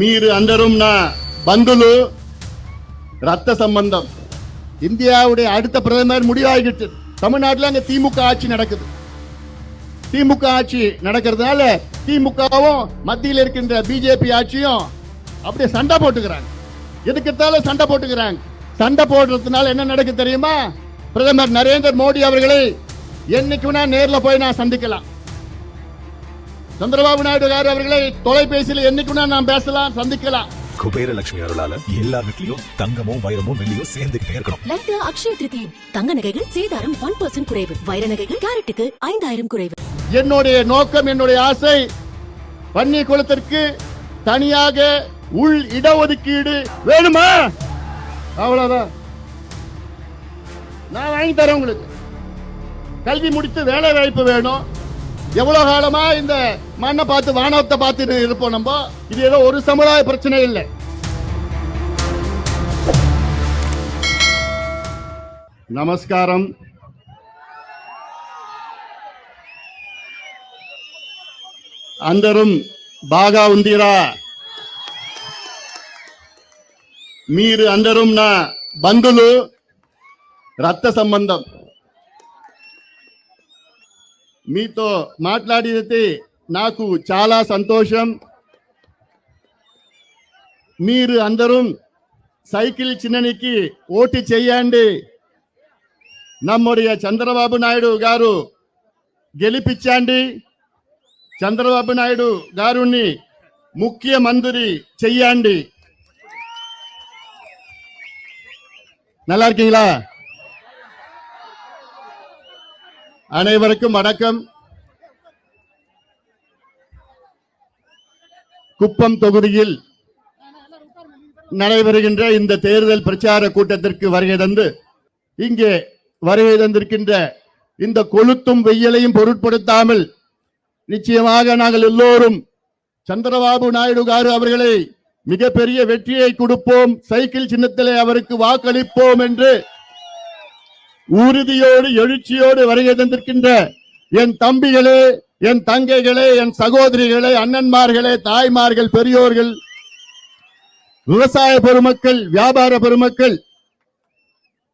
మీరు అందరూ నా బంధులు ரத்த சம்பந்தம். இந்தியாவுடைய அடுத்த பிரதமர் முடிவாகிட்டு தமிழ்நாட்டில் அங்கே திமுக ஆட்சி நடக்குது. திமுக ஆட்சி நடக்கிறதுனால திமுகவும் மத்தியில் இருக்கின்ற பிஜேபி ஆட்சியும் அப்படியே சண்டை போட்டுக்கிறாங்க. எதுக்கெடுத்தாலும் சண்டை போட்டுக்கிறாங்க. சண்டை போடுறதுனால என்ன நடக்கு தெரியுமா? பிரதமர் நரேந்திர மோடி அவர்களை என்னைக்கு நேரில் போய் நான் சந்திக்கலாம். சந்திரபாபு நாயுடு கார் அவர்களை தொலைபேசியில் என்னைக்கு வேணா நான் பேசலாம் சந்திக்கலாம். குபேர லட்சுமி அருளால எல்லா வீட்லயும் தங்கமும் வைரமும் வெள்ளியும் சேர்ந்துட்டே இருக்கணும். லட்டு அக்ஷய திருதி தங்க நகைகள் சேதாரம் ஒன் பர்சன்ட் குறைவு. வைர நகைகள் கேரட்டுக்கு ஐந்தாயிரம் குறைவு. என்னுடைய நோக்கம் என்னுடைய ஆசை பன்னீர் குளத்திற்கு தனியாக உள் இடஒதுக்கீடு வேணுமா? அவ்வளவுதான். நான் வாங்கி தரேன் உங்களுக்கு. கல்வி முடித்து வேலை வாய்ப்பு வேணும். எவ்வளவு காலமா இந்த மண்ணை பார்த்து வானத்தை பார்த்து இருப்போம் நம்ம இது ஏதோ ஒரு சமுதாய பிரச்சனை இல்லை நமஸ்காரம் అందరం బాగా ఉందిరా మీరు అందరం నా బంధులు రక్త సంబంధం మీతో మాట్లాడితే నాకు చాలా సంతోషం మీరు అందరం సైకిల్ చిన్ననికి ఓటు చేయండి நம்முடைய చంద్రబాబు నాయుడు గారు గెలిపించండి చంద్రబాబు నాయుడు గారుని முக்கியமந்திரி செய்யாண்டி நல்லா இருக்கீங்களா அனைவருக்கும் வணக்கம். குப்பம் தொகுதியில் நடைபெறுகின்ற இந்த தேர்தல் பிரச்சார கூட்டத்திற்கு வருகை தந்து இங்கே வருகை தந்திருக்கின்ற இந்த கொளுத்தும் வெயிலையும் பொருட்படுத்தாமல் நிச்சயமாக நாங்கள் எல்லோரும் சந்திரபாபு நாயுடு காரு அவர்களை மிகப்பெரிய வெற்றியை கொடுப்போம். சைக்கிள் சின்னத்திலே அவருக்கு வாக்களிப்போம் என்று உறுதியோடு எழுச்சியோடு வருகை தந்திருக்கின்ற என் தம்பிகளே என் தங்கைகளே என் சகோதரிகளே அண்ணன்மார்களே தாய்மார்கள் பெரியோர்கள் விவசாய பெருமக்கள் வியாபார பெருமக்கள்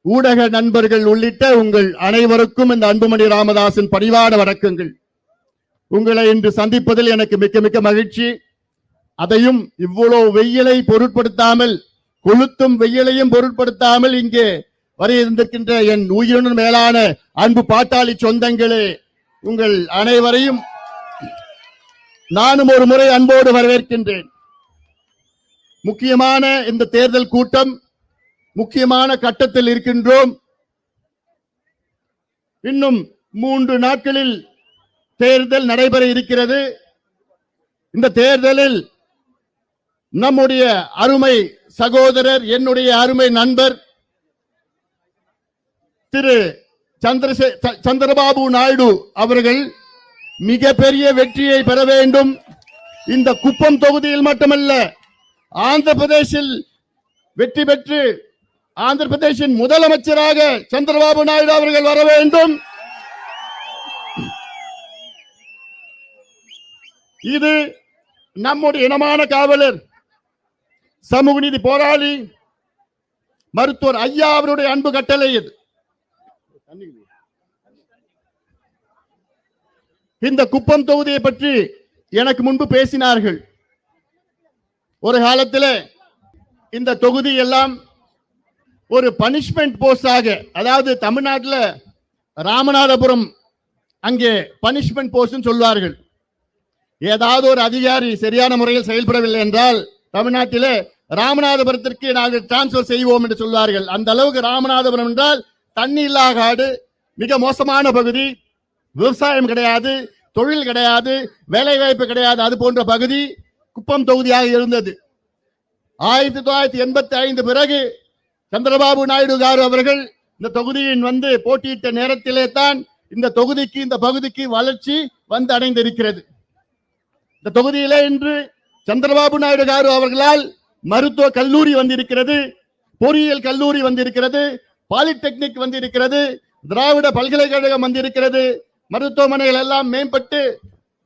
ஊடக நண்பர்கள் உள்ளிட்ட உங்கள் அனைவருக்கும் இந்த அன்புமணி ராமதாசின் பணிவான வணக்கங்கள். உங்களை இன்று சந்திப்பதில் எனக்கு மிக்க மிக்க மகிழ்ச்சி. அதையும் இவ்வளவு வெயிலை பொருட்படுத்தாமல் கொளுத்தும் வெயிலையும் பொருட்படுத்தாமல் இங்கே வருகின்ற என் உயிருடன் மேலான அன்பு பாட்டாளி சொந்தங்களே உங்கள் அனைவரையும் நானும் ஒரு முறை அன்போடு வரவேற்கின்றேன். முக்கியமான இந்த தேர்தல் கூட்டம் முக்கியமான கட்டத்தில் இருக்கின்றோம். இன்னும் மூன்று நாட்களில் தேர்தல் நடைபெற இருக்கிறது. இந்த தேர்தலில் நம்முடைய அருமை சகோதரர் என்னுடைய அருமை நண்பர் திரு சந்திரசே ச- சந்திரபாபு நாயுடு அவர்கள் மிகப்பெரிய வெற்றியை பெற வேண்டும். இந்த குப்பம் தொகுதியில் மட்டுமல்ல ஆந்திர பிரதேசில் வெற்றி பெற்று ஆந்திர பிரதேசின் முதலமைச்சராக சந்திரபாபு நாயுடு அவர்கள் வர வேண்டும். இது நம்முடைய இனமான காவலர் சமூக நீதி போராளி மருத்துவர் ஐயா அவருடைய அன்பு கட்டளை இது இந்த குப்பம் தொகுதியை பற்றி எனக்கு முன்பு பேசினார்கள். ஒரு காலத்தில் இந்த தொகுதி எல்லாம் ஒரு பனிஷ்மெண்ட் போஸ்டாக அதாவது தமிழ்நாட்டில் ராமநாதபுரம் அங்கே பனிஷ்மெண்ட் போஸ்ட்னு சொல்வார்கள். ஏதாவது ஒரு அதிகாரி சரியான முறையில் செயல்படவில்லை என்றால் தமிழ்நாட்டிலே ராமநாதபுரத்திற்கு நாங்கள் டிரான்ஸ்பர் செய்வோம் என்று சொல்வார்கள். அந்த அளவுக்கு ராமநாதபுரம் என்றால் தண்ணி இல்லா காடு மிக மோசமான பகுதி. விவசாயம் கிடையாது தொழில் கிடையாது வேலை வாய்ப்பு கிடையாது அது போன்ற பகுதி குப்பம் தொகுதியாக இருந்தது. ஆயிரத்தி தொள்ளாயிரத்தி எண்பத்தி ஐந்து பிறகு சந்திரபாபு நாயுடு காரு அவர்கள் இந்த தொகுதியின் வந்து போட்டியிட்ட நேரத்திலே தான் இந்த தொகுதிக்கு இந்த பகுதிக்கு வளர்ச்சி வந்து அடைந்திருக்கிறது. இந்த தொகுதியிலே இன்று சந்திரபாபு நாயுடு காரு அவர்களால் மருத்துவ கல்லூரி வந்திருக்கிறது பொறியியல் கல்லூரி வந்திருக்கிறது பாலிடெக்னிக் வந்து இருக்கிறது திராவிட பல்கலைக்கழகம் வந்திருக்கிறது மருத்துவமனைகள் எல்லாம் மேம்பட்டு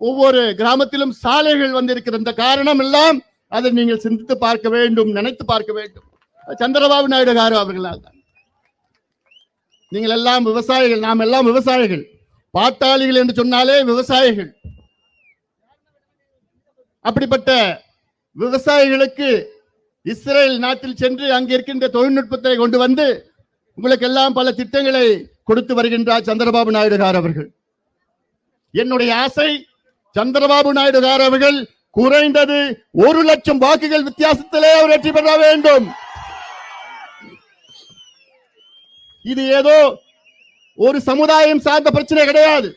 ஒவ்வொரு கிராமத்திலும் சாலைகள் வந்திருக்கிற இந்த காரணம் எல்லாம் அதை நீங்கள் சிந்தித்து பார்க்க வேண்டும் நினைத்து பார்க்க வேண்டும். சந்திரபாபு நாயுடு காரு அவர்களால் தான். நீங்கள் எல்லாம் விவசாயிகள் நாம் எல்லாம் விவசாயிகள். பாட்டாளிகள் என்று சொன்னாலே விவசாயிகள். அப்படிப்பட்ட விவசாயிகளுக்கு இஸ்ரேல் நாட்டில் சென்று அங்கே இருக்கின்ற தொழில்நுட்பத்தை கொண்டு வந்து உங்களுக்கு எல்லாம் பல திட்டங்களை கொடுத்து வருகின்றார் சந்திரபாபு நாயுடுகார் அவர்கள். என்னுடைய ஆசை சந்திரபாபு நாயுடுகார் அவர்கள் குறைந்தது ஒரு லட்சம் வாக்குகள் வித்தியாசத்திலே அவர் வெற்றி பெற வேண்டும். இது ஏதோ ஒரு சமுதாயம் சார்ந்த பிரச்சனை கிடையாது.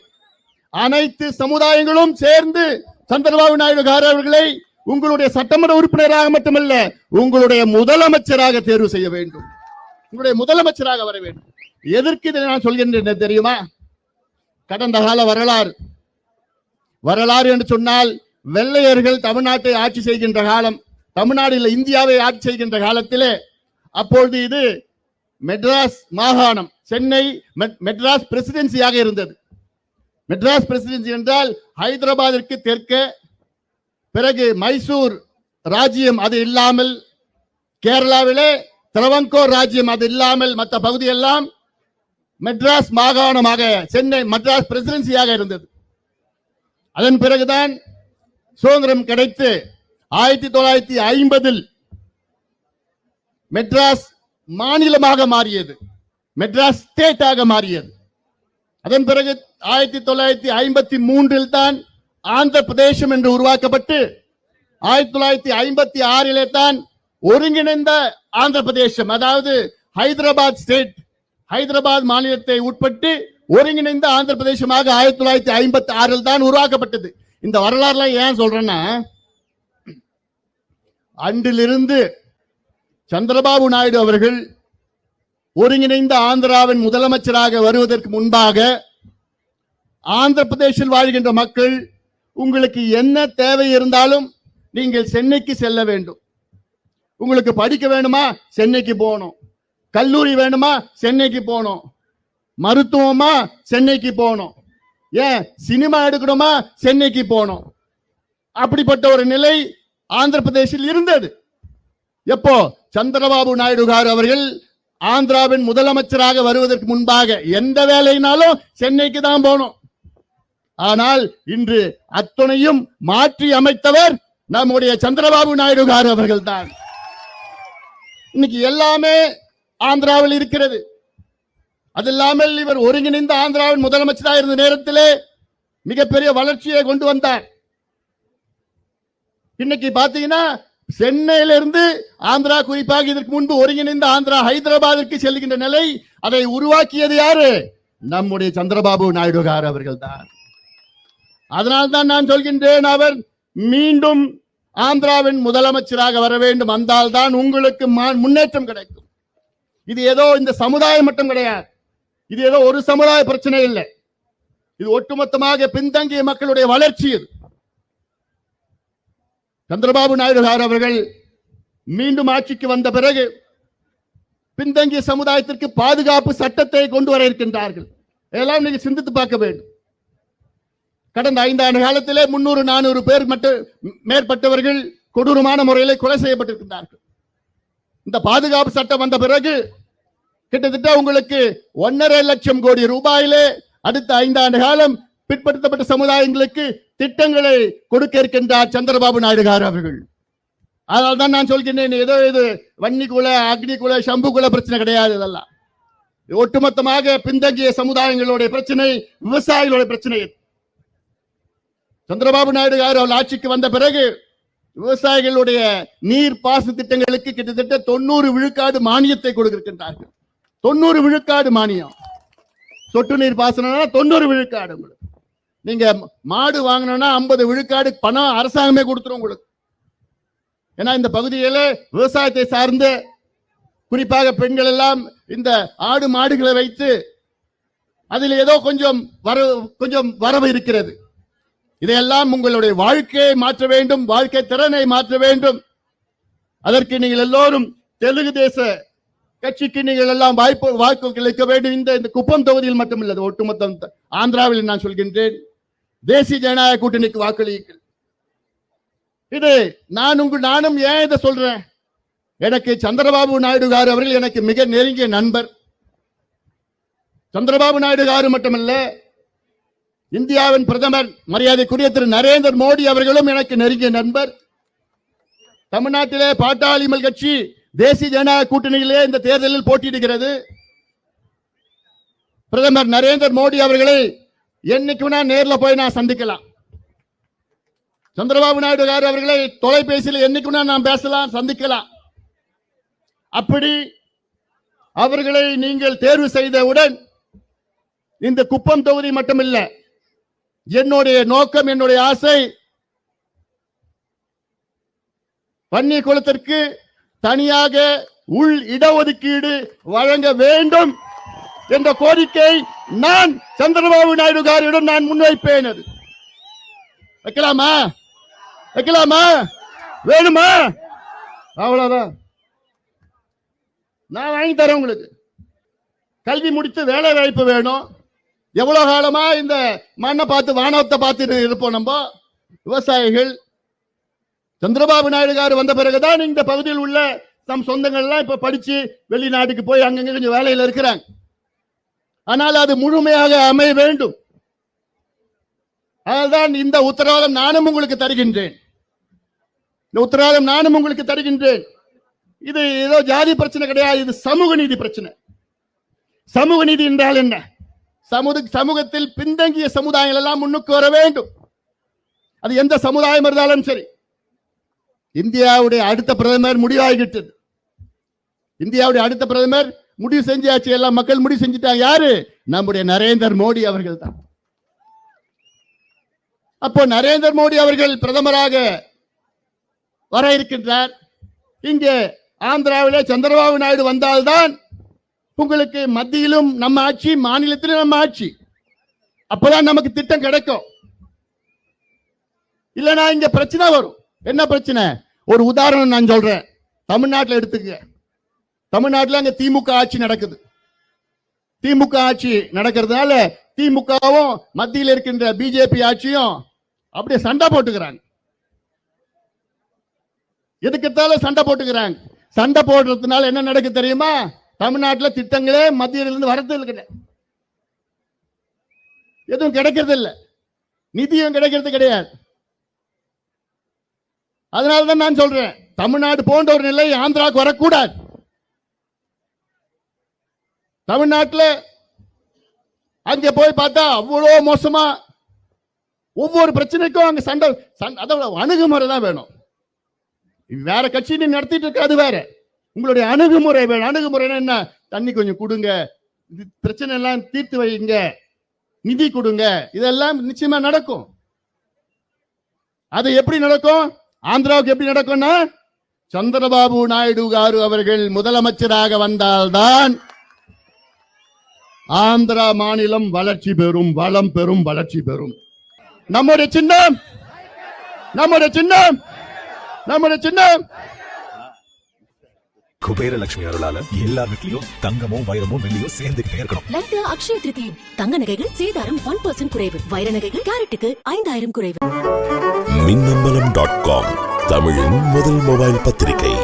அனைத்து சமுதாயங்களும் சேர்ந்து சந்திரபாபு நாயுடு கார் அவர்களை உங்களுடைய சட்டமன்ற உறுப்பினராக மட்டுமல்ல உங்களுடைய முதலமைச்சராக தேர்வு செய்ய வேண்டும். உங்களுடைய முதலமைச்சராக வர வேண்டும். எதற்கு இதை நான் சொல்கின்றேன் தெரியுமா? கடந்த கால வரலாறு. வரலாறு என்று சொன்னால் வெள்ளையர்கள் தமிழ்நாட்டை ஆட்சி செய்கின்ற காலம் தமிழ்நாட்டில் இந்தியாவை ஆட்சி செய்கின்ற காலத்திலே அப்பொழுது இது மெட்ராஸ் மாகாணம் சென்னை மெட்ராஸ் பிரசிடென்சியாக இருந்தது. மெட்ராஸ் பிரசிடென்சி என்றால் ஹைதராபாத்திற்கு தெற்கே பிறகு மைசூர் ராஜ்யம் அது இல்லாமல் கேரளாவிலே திரவங்கோ ராஜ்யம் அது இல்லாமல் மற்ற பகுதியெல்லாம் மெட்ராஸ் மாகாணமாக சென்னை மெட்ராஸ் பிரசிடென்சியாக இருந்தது. அதன் பிறகுதான் சுதந்திரம் கிடைத்து ஆயிரத்தி தொள்ளாயிரத்தி ஐம்பதில் மெட்ராஸ் மாநிலமாக மாறியது. மெட்ராஸ் ஸ்டேட்டாக மாறியது. அதன் பிறகு ஆயிரத்தி தொள்ளாயிரத்தி ஐம்பத்தி மூன்றில் தான் ஆந்திர பிரதேசம் என்று உருவாக்கப்பட்டு ஆயிரத்தி தொள்ளாயிரத்தி ஐம்பத்தி ஆறிலே தான் ஒருங்கிணைந்த ஆந்திர பிரதேசம் அதாவது ஹைதராபாத் ஸ்டேட் ஹைதராபாத் மாநிலத்தை உட்பட்டு ஒருங்கிணைந்த ஆந்திர பிரதேசமாக ஆயிரத்தி தொள்ளாயிரத்தி ஐம்பத்தி ஆறில் தான் உருவாக்கப்பட்டது. இந்த வரலாறுல ஏன் சொல்றேன்னா அன்றிலிருந்து சந்திரபாபு நாயுடு அவர்கள் ஒருங்கிணைந்த ஆந்திராவின் முதலமைச்சராக வருவதற்கு முன்பாக ஆந்திர பிரதேசில் வாழ்கின்ற மக்கள் உங்களுக்கு என்ன தேவை இருந்தாலும் நீங்கள் சென்னைக்கு செல்ல வேண்டும். உங்களுக்கு படிக்க வேணுமா? சென்னைக்கு போகணும். கல்லூரி வேணுமா? சென்னைக்கு போகணும். மருத்துவமா? சென்னைக்கு போகணும். ஏன்? சினிமா எடுக்கணுமா? சென்னைக்கு போகணும். அப்படிப்பட்ட ஒரு நிலை ஆந்திர பிரதேசில் இருந்தது. எப்போ? சந்திரபாபு நாயுடு கார் அவர்கள் ஆந்திராவின் முதலமைச்சராக வருவதற்கு முன்பாக எந்த வேலையினாலும் சென்னைக்கு தான் போகணும். ஆனால் இன்று அத்துணையும் மாற்றி அமைத்தவர் நம்முடைய சந்திரபாபு நாயுடு கார் அவர்கள் தான் இன்னைக்கு எல்லாமே ஆந்திராவில் இருக்கிறது. அது இல்லாமல் இவர் ஒருங்கிணைந்த ஆந்திராவின் முதலமைச்சராக இருந்த நேரத்திலே மிகப்பெரிய வளர்ச்சியை கொண்டு வந்தார். இன்னைக்கு பாத்தீங்கன்னா சென்னையிலிருந்து ஆந்திரா குறிப்பாக இதற்கு முன்பு ஒருங்கிணைந்த ஆந்திரா ஹைதராபாத்திற்கு செல்கின்ற நிலை அதை உருவாக்கியது யாரு? நம்முடைய சந்திரபாபு நாயுடுகார் அவர்கள் தான் அதனால்தான் நான் சொல்கின்றேன் அவர் மீண்டும் ஆந்திராவின் முதலமைச்சராக வர வேண்டும் வந்தால் தான் உங்களுக்கு முன்னேற்றம் கிடைக்கும். இது ஏதோ இந்த சமுதாயம் மட்டும் கிடையாது. இது ஏதோ ஒரு சமுதாய பிரச்சனை இல்லை. இது ஒட்டுமொத்தமாக பின்தங்கிய மக்களுடைய வளர்ச்சி இது. சந்திரபாபு நாயுடு சார் அவர்கள் மீண்டும் ஆட்சிக்கு வந்த பிறகு பின்தங்கிய சமுதாயத்திற்கு பாதுகாப்பு சட்டத்தை கொண்டு வர இருக்கின்றார்கள். இதெல்லாம் நீங்க சிந்தித்து பார்க்க வேண்டும். கடந்த ஐந்தாண்டு காலத்திலே முன்னூறு நானூறு பேர் மட்டும் மேற்பட்டவர்கள் கொடூரமான முறையில் கொலை செய்யப்பட்டிருக்கின்றார்கள். இந்த பாதுகாப்பு சட்டம் வந்த பிறகு கிட்டத்தட்ட உங்களுக்கு ஒன்னரை லட்சம் கோடி ரூபாயிலே அடுத்த ஐந்தாண்டு காலம் பிற்படுத்தப்பட்ட சமுதாயங்களுக்கு திட்டங்களை கொடுக்க இருக்கின்றார் சந்திரபாபு நாயுடுகார் அவர்கள். அதனால தான் நான் சொல்கிறேன் ஏதோ இது வன்னி குல அக்னி குல சம்பு குல பிரச்சனை கிடையாது இதெல்லாம். ஒட்டுமொத்தமாக பின்தங்கிய சமுதாயங்களுடைய பிரச்சனை விவசாயிகளுடைய பிரச்சனை சந்திரபாபு நாயுடு கார் அவள் ஆட்சிக்கு வந்த பிறகு விவசாயிகளுடைய நீர் பாச திட்டங்களுக்கு கிட்டத்தட்ட தொண்ணூறு விழுக்காடு மானியத்தை கொடுக்கின்றார்கள் தொண்ணூறு விழுக்காடு மானியம். சொட்டு நீர் பாசனம்னா தொண்ணூறு விழுக்காடு உங்களுக்கு. நீங்க மாடு வாங்கினோம்னா ஐம்பது விழுக்காடு பணம் அரசாங்கமே கொடுத்துரும் உங்களுக்கு. ஏன்னா இந்த பகுதியில விவசாயத்தை சார்ந்து குறிப்பாக பெண்கள் எல்லாம் இந்த ஆடு மாடுகளை வைத்து அதில் ஏதோ கொஞ்சம் வரவு கொஞ்சம் வரவு இருக்கிறது. இதையெல்லாம் உங்களுடைய வாழ்க்கையை மாற்ற வேண்டும் வாழ்க்கை திறனை மாற்ற வேண்டும். அதற்கு நீங்கள் எல்லோரும் தெலுங்கு தேச கட்சிக்கு நீங்கள் எல்லாம் வாய்ப்பு வாய்ப்பு கிடைக்க வேண்டும். இந்த இந்த குப்பம் தொகுதியில் மட்டுமில்லை ஒட்டுமொத்தம் ஒட்டுமொத்த ஆந்திராவில் நான் சொல்கின்றேன். தேசிய ஜனநாயக கூட்டணிக்கு வாக்களியுங்கள். இது நான் உங்க நானும் ஏன் இதை சொல்றேன்? எனக்கு சந்திரபாபு நாயுடு கார் அவர்கள் எனக்கு மிக நெருங்கிய நண்பர். சந்திரபாபு நாயுடு காரு மட்டுமல்ல இந்தியாவின் பிரதமர் மரியாதைக்குரிய திரு நரேந்திர மோடி அவர்களும் எனக்கு நெருங்கிய நண்பர். தமிழ்நாட்டிலே பாட்டாளிமல் கட்சி தேசிய ஜனநாயக கூட்டணியிலே இந்த தேர்தலில் போட்டியிடுகிறது. பிரதமர் நரேந்திர மோடி அவர்களை என்னைக்கு நேரில் போய் நான் சந்திக்கலாம். சந்திரபாபு நாயுடு காரு அவர்களை தொலைபேசியில் என்னைக்கு நான் பேசலாம் சந்திக்கலாம். அப்படி அவர்களை நீங்கள் தேர்வு செய்தவுடன் இந்த குப்பம் தொகுதி மட்டுமில்லை என்னுடைய நோக்கம் என்னுடைய ஆசை பன்னி குளத்திற்கு தனியாக உள் இடஒதுக்கீடு வழங்க வேண்டும் என்ற கோரிக்கை நான் சந்திரபாபு நாயுடு காரியிடம் நான் முன்வைப்பேன் அது. வைக்கலாமா? வைக்கலாமா? வேணுமா? அவ்வளவுதான். நான் வாங்கி தரேன் உங்களுக்கு. கல்வி முடித்து வேலை வாய்ப்பு வேணும். எவ்வளவு காலமா இந்த மண்ணை பார்த்து வானவத்தை பார்த்து இருப்போம் நம்ம? விவசாயிகள். சந்திரபாபு நாயுடு கார் வந்த பிறகுதான் இந்த பகுதியில் உள்ள நம் சொந்தங்கள்லாம் இப்ப படிச்சு வெளிநாட்டுக்கு போய் அங்கங்க கொஞ்சம் வேலையில இருக்கிறாங்க. ஆனால் அது முழுமையாக அமைய வேண்டும். அதுதான் இந்த உத்தரவாதம் நானும் உங்களுக்கு தருகின்றேன். இந்த உத்தரவாதம் நானும் உங்களுக்கு தருகின்றேன். இது ஏதோ ஜாதி பிரச்சனை கிடையாது இது சமூக நீதி பிரச்சனை. சமூக நீதி என்றால் என்ன? சமூக சமூகத்தில் பின்தங்கிய சமுதாயங்கள் எல்லாம் முன்னுக்கு வர வேண்டும். அது எந்த சமுதாயம் இருந்தாலும் சரி. இந்தியாவுடைய அடுத்த பிரதமர் முடிவாகிவிட்டது. இந்தியாவுடைய அடுத்த பிரதமர் முடிவு செஞ்சாச்சு எல்லாம் மக்கள் முடிவு செஞ்சுட்டாங்க. யாரு? நம்முடைய நரேந்திர மோடி அவர்கள் தான். அப்போ நரேந்திர மோடி அவர்கள் பிரதமராக வர இருக்கின்றார். இங்கே ஆந்திராவிலே சந்திரபாபு நாயுடு வந்தால்தான் உங்களுக்கு மத்தியிலும் நம்ம ஆட்சி மாநிலத்திலும் நம்ம ஆட்சி. அப்பதான் நமக்கு திட்டம் கிடைக்கும். இல்லைன்னா இங்க பிரச்சனை வரும். என்ன பிரச்சனை? ஒரு உதாரணம் நான் சொல்றேன். தமிழ்நாட்டில் எடுத்துக்க. தமிழ்நாட்டில் அங்க திமுக ஆட்சி நடக்குது. திமுக ஆட்சி நடக்கிறதுனால திமுகவும் மத்தியில் இருக்கின்ற பிஜேபி ஆட்சியும் அப்படியே சண்டை போட்டுக்கிறாங்க. எதுக்கத்தால சண்டை போட்டுக்கிறாங்க. சண்டை போடுறதுனால என்ன நடக்கு தெரியுமா? தமிழ்நாட்டில் திட்டங்களே மத்தியிலிருந்து வரது கிடையாது எதுவும் கிடைக்கிறது இல்லை. நிதியும் கிடைக்கிறது கிடையாது. அதனால தான் நான் சொல்றேன் தமிழ்நாடு போன்ற ஒரு நிலை ஆந்திராவுக்கு வரக்கூடாது. தமிழ்நாட்டில் அங்கே போய் பார்த்தா அவ்வளோ மோசமா ஒவ்வொரு பிரச்சனைக்கும் அங்கே சண்டை சண்டை அதோட அணுகுமுறை தான் வேணும். வேற கட்சி நீ நடத்திட்டு இருக்காது வேற. உங்களுடைய அணுகுமுறை வேணும். அணுகுமுறைன்னா என்ன? தண்ணி கொஞ்சம் கொடுங்க. இது பிரச்சனை எல்லாம் தீர்த்து வைங்க. நிதி கொடுங்க. இதெல்லாம் நிச்சயமா நடக்கும். அது எப்படி நடக்கும்? ஆந்திராவுக்கு எப்படி நடக்கும்னா சந்திரபாபு நாயுடு காரு அவர்கள் முதலமைச்சராக வந்தால்தான் ஆந்திரா மாநிலம் வளர்ச்சி பெறும் வளம் பெறும் வளர்ச்சி பெறும். நம்முடைய சின்னம் நம்முடைய சின்னம் நம்முடைய சின்னம். குபேரலட்சுமி அருளால எல்லார் வீட்லயும் தங்கமும் வைரமும் வெள்ளியும் சேர்ந்துகிட்டே இருக்கணும். லட்டு அக்ஷய திருதி தங்க நகைகள் சேதாரம் ஒன் பர்சன்ட் குறைவு. வைர நகைகள் கேரட்டுக்கு ஐந்தாயிரம் குறைவு. மின்னம்பலம் டாட் காம் தமிழின் முதல் மொபைல் பத்திரிகை.